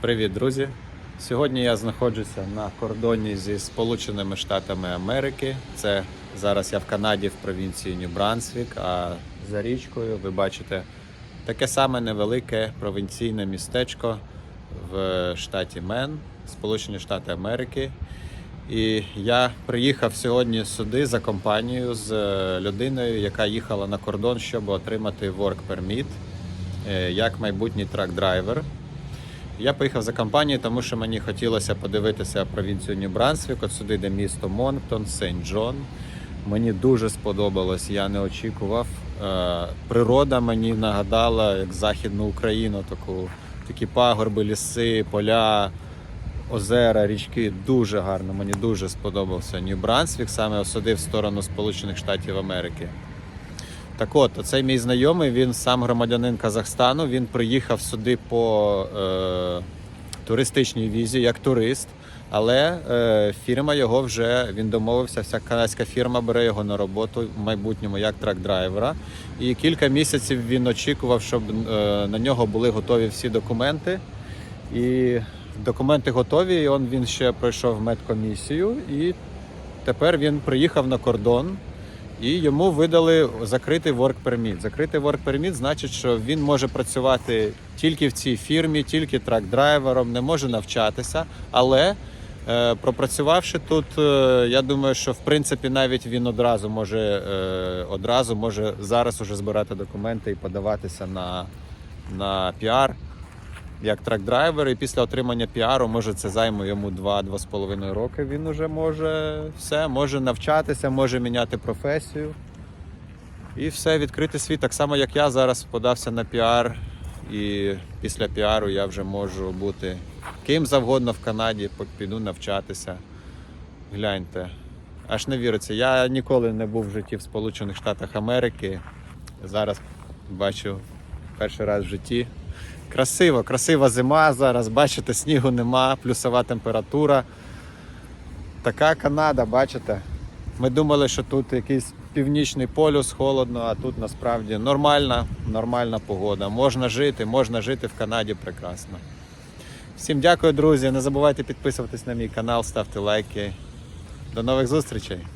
Привіт, друзі! Сьогодні я знаходжуся на кордоні зі Сполученими Штатами Америки. Це зараз я в Канаді в провінції Нью-Брансвік, а за річкою ви бачите таке саме невелике провінційне містечко в штаті Мен, Сполучені Штати Америки. І я приїхав сьогодні сюди за компанією з е, людиною, яка їхала на кордон, щоб отримати work permit е, як майбутній трак-драйвер. Я поїхав за компанією, тому що мені хотілося подивитися провінцію Нью-Брансвік, от сюди, де місто Монктон, Сент-Джон. Мені дуже сподобалось, я не очікував. Е, Природа мені нагадала як Західну Україну, таку, такі пагорби, ліси, поля, озера, річки. Дуже гарно. Мені дуже сподобався Нью-Брансвік, саме осадив в сторону Сполучених Штатів Америки. Так от, цей мій знайомий, він сам громадянин Казахстану. Він приїхав сюди по е, туристичній візі як турист, але е, фірма його вже він домовився. Вся канадська фірма бере його на роботу в майбутньому як трак-драйвера. І кілька місяців він очікував, щоб е, на нього були готові всі документи. І документи готові. І он він ще пройшов медкомісію. І тепер він приїхав на кордон. І йому видали закритий work permit. Закритий work permit значить, що він може працювати тільки в цій фірмі, тільки трак-драйвером, не може навчатися. Але е, пропрацювавши тут, е, я думаю, що в принципі навіть він одразу може е, одразу може зараз уже збирати документи і подаватися на, на піар як трак-драйвер, і після отримання піару, може, це займе йому 2-2,5 роки. Він уже може все, може навчатися, може міняти професію. І все, відкрити світ. Так само, як я зараз подався на піар, і після піару я вже можу бути ким завгодно в Канаді, піду навчатися. Гляньте. Аж не віриться. Я ніколи не був в житті в Сполучених Штатах Америки. Зараз бачу перший раз в житті. Красиво, красива зима зараз. Бачите, снігу нема, плюсова температура. Така Канада, бачите? Ми думали, що тут якийсь північний полюс, холодно, а тут насправді нормальна, нормальна погода. Можна жити, можна жити в Канаді прекрасно. Всім дякую, друзі. Не забувайте підписуватись на мій канал, ставте лайки. До нових зустрічей!